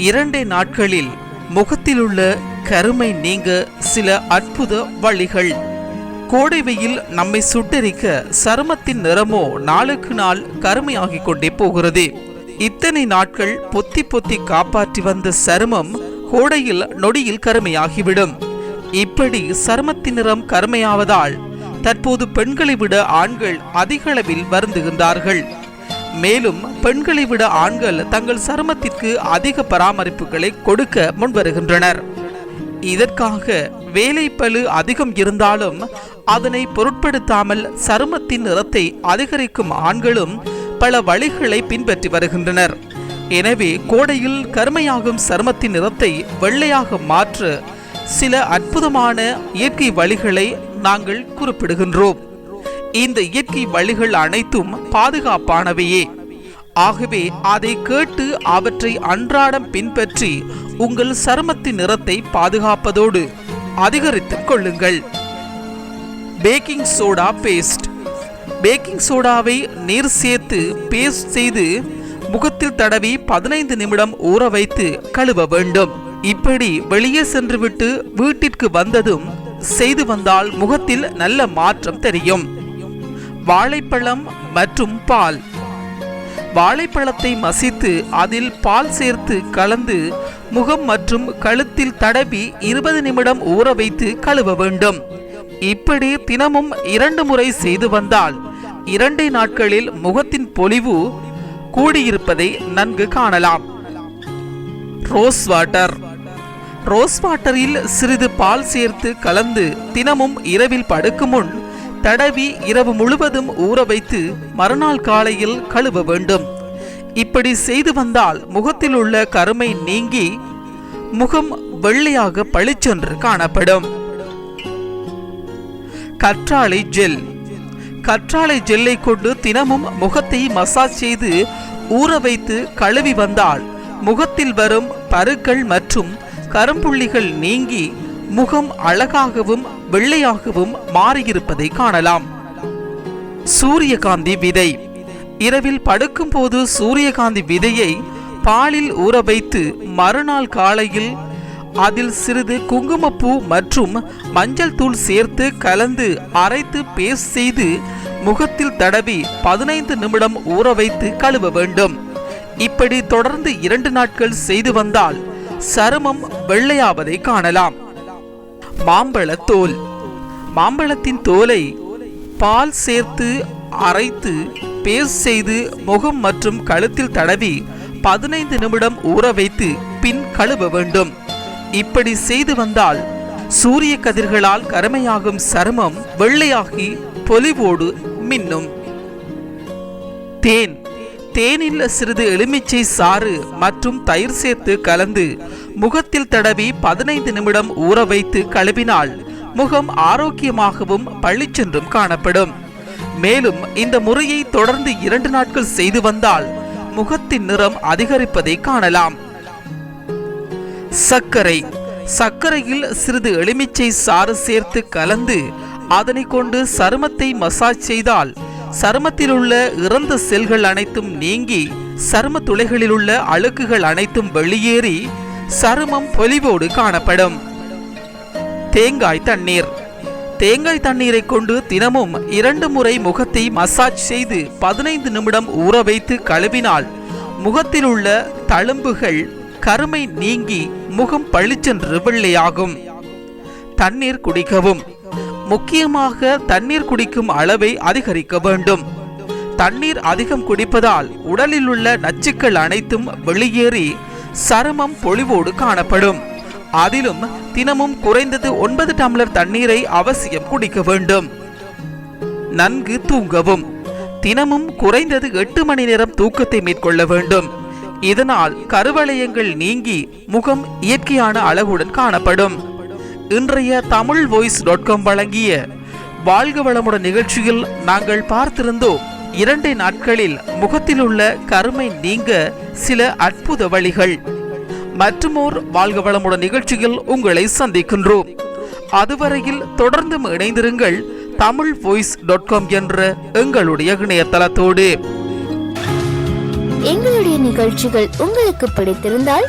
இரண்டே நாட்களில் முகத்திலுள்ள கருமை நீங்க சில அற்புத வழிகள். கோடை வெயில் நம்மை சுட்டெரிக்க சருமத்தின் நிறமோ நாளுக்கு நாள் கருமையாகிக் கொண்டே போகிறது. இத்தனை நாட்கள் பொத்தி பொத்தி காப்பாற்றி வந்த சருமம் கோடையில் நொடியில் கருமையாகிவிடும். இப்படி சருமத்தின் நிறம் கருமையாவதால் தற்போது பெண்களை விட ஆண்கள் அதிக அளவில் வருந்துகின்றார்கள். மேலும் பெண்களை விட ஆண்கள் தங்கள் சருமத்திற்கு அதிக பராமரிப்புகளை கொடுக்க முன்வருகின்றனர். இதற்காக வேலை பழு அதிகம் இருந்தாலும் அதனை பொருட்படுத்தாமல் சருமத்தின் நிறத்தை அதிகரிக்கும் ஆண்களும் பல வழிகளை பின்பற்றி வருகின்றனர். எனவே கோடையில் கருமையாகும் சருமத்தின் நிறத்தை வெள்ளையாக மாற்ற சில அற்புதமான இயற்கை வழிகளை நாங்கள் குறிப்பிடுகின்றோம். இந்த இயற்கை வழிகள் அனைத்தும் பாதுகாப்பானவையே. ஆகவே அதை கேட்டு அவற்றை அன்றாடம் பின்பற்றி உங்கள் சருமத்தின் நிறத்தை பாதுகாப்பதோடு அதிகரித்துக் கொள்ளுங்கள். Baking soda paste. பேக்கிங் சோடாவை நீர் சேர்த்து பேஸ்ட் செய்து முகத்தில் தடவி பதினைந்து நிமிடம் ஊற வைத்து கழுவ வேண்டும். இப்படி வெளியே சென்றுவிட்டு வீட்டிற்கு வந்ததும் செய்து வந்தால் முகத்தில் நல்ல மாற்றம் தெரியும். வாழைப்பழம் மற்றும் பால். வாழைப்பழத்தை மசித்து அதில் பால் சேர்த்து கலந்து முகம் மற்றும் கழுத்தில் தடவி இருபது நிமிடம் ஊற வைத்து கழுவ வேண்டும். இப்படி தினமும் இரண்டு முறை செய்து வந்தால் இரண்டே நாட்களில் முகத்தின் பொலிவு கூடியிருப்பதை நன்கு காணலாம். Rose water. ரோஸ் வாட்டரில் சிறிது பால் சேர்த்து கலந்து தினமும் இரவில் படுக்கும் முன் தடவி இரவு முழுவதும் ஊற வைத்து மறுநாள் காலையில் கழுவ வேண்டும். இப்படி செய்து வந்தால் முகத்தில் உள்ள கருமை நீங்கி முகம் வெள்ளையாக பளிச்சென்று காணப்படும். கற்றாழை ஜெல். கற்றாழை ஜெல்லை கொண்டு தினமும் முகத்தை மசாஜ் செய்து ஊற வைத்து கழுவி வந்தால் முகத்தில் வரும் பருக்கள் மற்றும் கரும்புள்ளிகள் நீங்கி முகம் அழகாகவும் வெள்ளையாகவும் மாறியிருப்பதை காணலாம். சூரியகாந்தி விதை. இரவில் படுக்கும்போது சூரியகாந்தி விதையை பாலில் ஊற வைத்து மறுநாள் காலையில் அதில் சிறிது குங்குமப்பூ மற்றும் மஞ்சள் தூள் சேர்த்து கலந்து அரைத்து பேஸ்ட் செய்து முகத்தில் தடவி பதினைந்து நிமிடம் ஊற வைத்து கழுவ வேண்டும். இப்படி தொடர்ந்து இரண்டு நாட்கள் செய்து வந்தால் சருமம் வெள்ளையாவதை காணலாம். மாம்பழ தோல் மாம்பழத்தின் தோலை பால் சேர்த்து அரைத்து பேஸ்ட் செய்து முகம் மற்றும் கழுத்தில் தடவி பதினைந்து நிமிடம் ஊற வைத்து பின் கழுவ வேண்டும். இப்படி செய்து வந்தால் சூரிய கதிர்களால் கருமையாகும் சருமம் வெள்ளையாகி பொலிவோடு மின்னும். தேன். தேனில் சிறிது எலுமிச்சை சாறு மற்றும் தயிர் சேர்த்து கலந்து முகத்தில் தடவி பதினைந்து நிமிடம் ஊற வைத்து கழுவினால் முகம் ஆரோக்கியமாகவும் பளிச்சென்றும் காணப்படும். மேலும் இந்த முறையை தொடர்ந்து இரண்டு நாட்கள் செய்து வந்தால் முகத்தின் நிறம் அதிகரிப்பதை காணலாம். சர்க்கரை. சர்க்கரையில் சிறிது எலுமிச்சை சாறு சேர்த்து கலந்து அதனை கொண்டு சருமத்தை மசாஜ் செய்தால் சருமத்தில் உள்ள இறந்த செல்கள் அனைத்தும் நீங்கி சரும துளைகளில் உள்ள அழுக்குகள் அனைத்தும் வெளியேறி சருமம் பொலிவோடு காணப்படும். தேங்காய் தண்ணீர். தேங்காய் தண்ணீரை கொண்டு தினமும் இரண்டு முறை முகத்தை மசாஜ் செய்து பதினைந்து நிமிடம் ஊற வைத்து கழுவினால் முகத்தில் உள்ள தழும்புகள் கருமை நீங்கி முகம் பளிச்சென்று வெள்ளையாகும். தண்ணீர் குடிக்கவும். முக்கியமாக தண்ணீர் குடிக்கும் அளவை அதிகரிக்க வேண்டும். தண்ணீர் அதிகம் குடிப்பதால் உடலில் உள்ள நச்சுக்கள் அனைத்தும் வெளியேறி சருமம் பொழிவோடு காணப்படும். அதிலும் தினமும் குறைந்தது ஒன்பது டம்ளர் தண்ணீரை அவசியம் குடிக்க வேண்டும். நன்கு தூங்கவும். தினமும் குறைந்தது எட்டு மணி நேரம் தூக்கத்தை மேற்கொள்ள வேண்டும். இதனால் கருவளையங்கள் நீங்கி முகம் இயற்கையான அழகுடன் காணப்படும். இன்றைய தமிழ் வாய்ஸ் டாட் காம் வழங்கிய வாழ்க வளமுடன் நிகழ்ச்சியில் நாங்கள் பார்த்திருந்தோம் இரண்டே நாட்களில் முகத்தில் உள்ள கருமை நீங்க சில அற்புத வழிகள். மற்றுமோர் வாழ்க வளமுடன் நிகழ்ச்சியில் உங்களை சந்திக்கின்றோம். அதுவரையில் தொடர்ந்தும் இணைந்திருங்கள் தமிழ் வாய்ஸ் டாட் காம் என்ற எங்களுடைய இணையதளத்தோடு. எங்களுடைய நிகழ்ச்சிகள் உங்களுக்கு பிடித்திருந்தால்